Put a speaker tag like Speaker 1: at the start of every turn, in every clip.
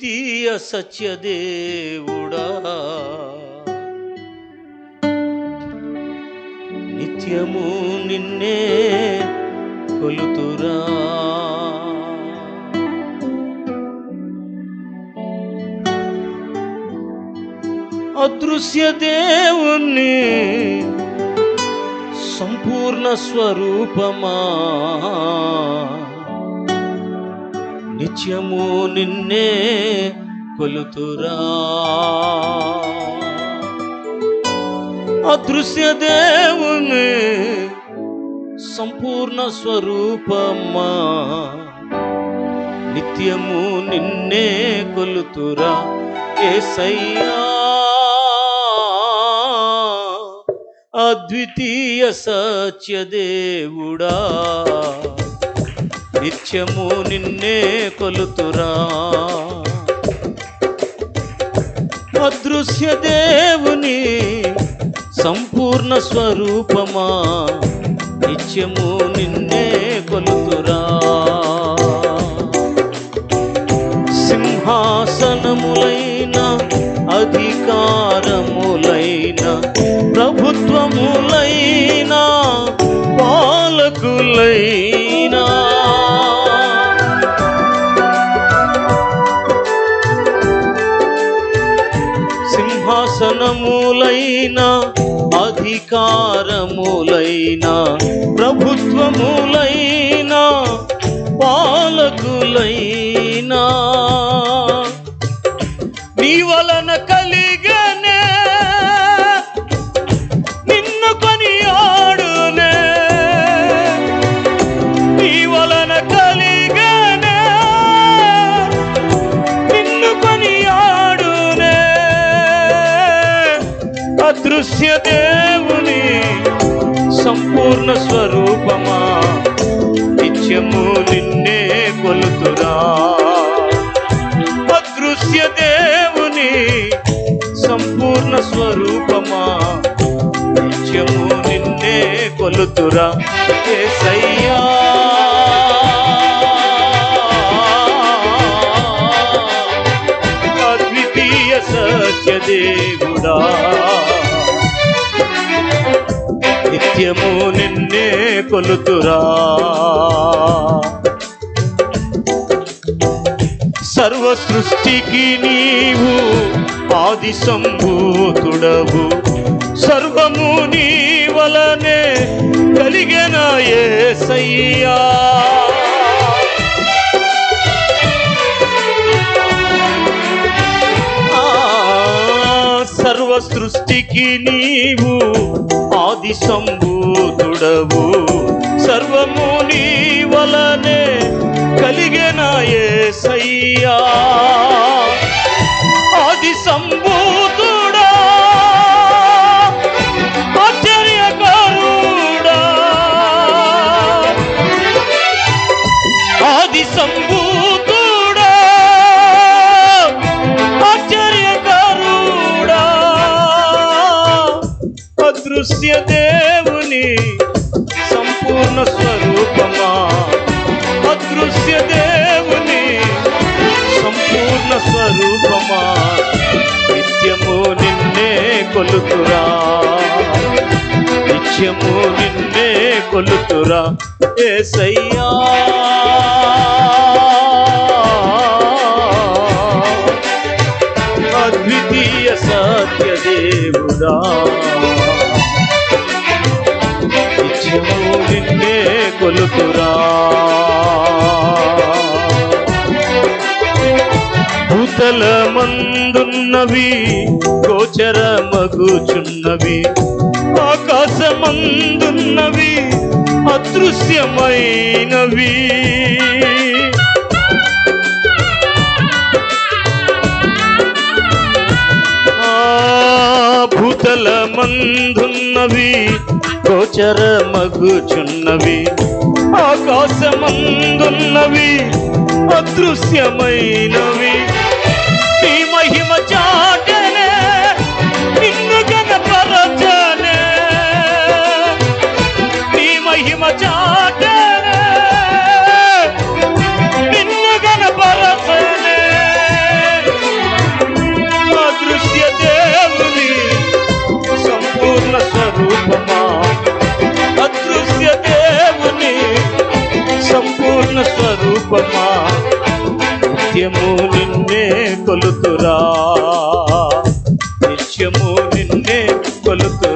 Speaker 1: తీయ సత్యదేవుడా. నిత్యము నిన్నే కొలుతురా. అదృశ్య దేవుణ్ణి సంపూర్ణ స్వరూపమా. నిత్యము నిన్నే కొలుతురా. అదృశ్య దేవుని సంపూర్ణ స్వరూపమ్మా. నిత్యము నిన్నే కొలుతురా ఏసయ్యా. అద్వితీయ సత్యదేవుడా. నిత్యము నిన్నే కొలుతురా. అదృశ్య దేవుని సంపూర్ణ స్వరూపమా. నిత్యము నిన్నే కొలుతురా. సింహాసనములైన అధికారములైన ప్రభుత్వములైన పాలకులైన సింహాసనములైన అధికారములైన ప్రభుత్వములైన పాలకులైనా అదృశ్య దేవుని సంపూర్ణ స్వరూపమా? నిత్యము నిన్నే కొలుతురా. అదృశ్య దేవుని సంపూర్ణ స్వరూపమా? నిత్యము నిన్నే కొలుతురా. ఏసయ్యా. అద్వితీయ సత్యదేవుడా. నిత్యము నిన్నే కొలుతురా సర్వ సృష్టికి నీవు ఆది సంభూతుడవు. సర్వము నీ వలనే కలిగిన సయ్యా ఆ, సర్వ సృష్టికి నీవు ఆది సంభూతుడవు సర్వము నీ వలనే కలిగిన సయ్యా. ఆది సంభూతుడా దేవుని సంపూర్ణ స్వరూపమా? అదృశ్య దేవుని సంపూర్ణ స్వరూపమా? నిత్యము నిన్నే కొలుతురా. నిత్యము నిన్నే కొలుతురా ఏసయ్యా. అద్వితీయ సత్యదేవుడా. భూతల మందున్నవి గోచర మగుచున్నవి ఆకాశమందున్నవి అదృశ్యమైనవి. ఆ భూతల మందున్నవి గోచర మగుచున్నవి ఆకాశమందున్నవి అదృశ్యమైనవి. స్వరూపమా నిత్యము నిన్నే కొలుతురా. నిత్యము నిన్నే కొలుతురా.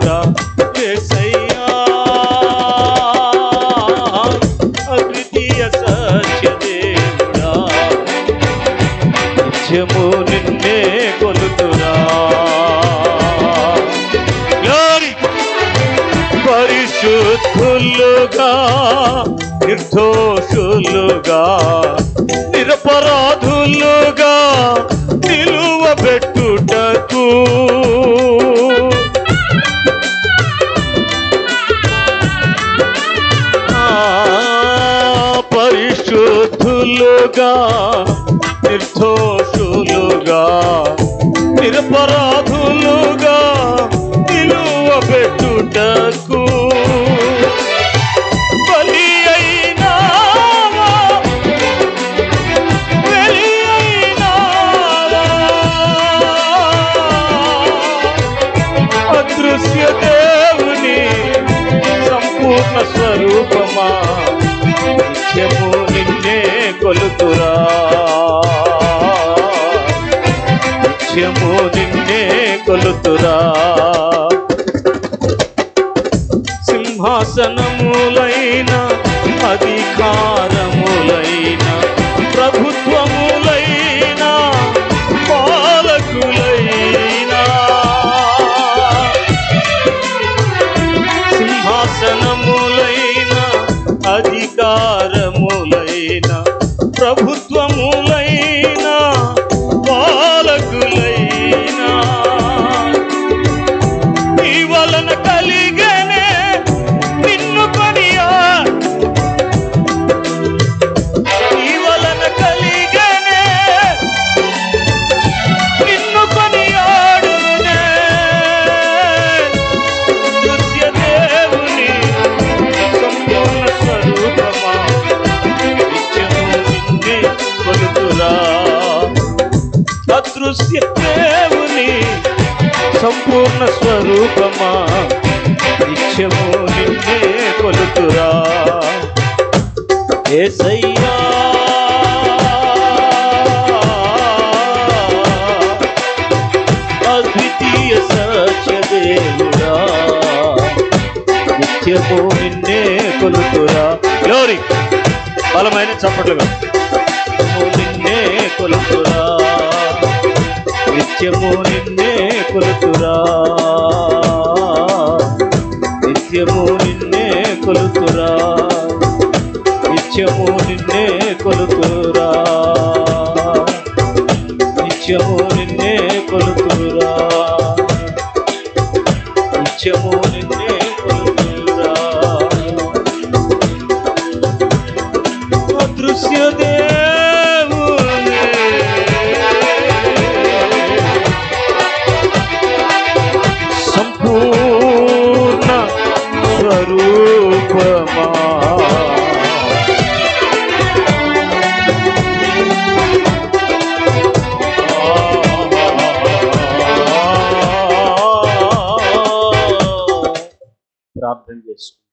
Speaker 1: పరిశుద్ధులుగా నిర్దోషులుగా నిరపరాధులుగా నిలువ పెట్టుటకు. పరిశుద్ధులుగా నిర్దోషులుగా నిరపరాధులుగా నిలువ పెట్టుటకు. రూపమా? నిత్యము నిన్నే కొలుతురా. నిత్యము నిన్నే కొలుతురా. సింహాసనములైన అధికారములైన ప్రభుత్వము ప్రభుత్వములైన అదృశ్య దేవుని సంపూర్ణ స్వరూపమా? నిత్యము నిన్నే కొలుతురా. ఏసయ్యా! అద్వితీయ సత్యదేవుడా! నిత్యము నిన్నే కొలుతురా. గ్లోరీ బలమైన చప్పట్లుగా నిన్నే కొలుతురా. నిత్యము నిన్నే కొలుతురా. నిత్యము నిన్నే కొలుతురా. నిత్యము నిన్నే కొలుతురా. నిత్యము నిన్నే కొలుతురా. నిత్యము నిన్నే కొలు સ્વરૂપમાં ప్రార్థన చేసుకుంటాం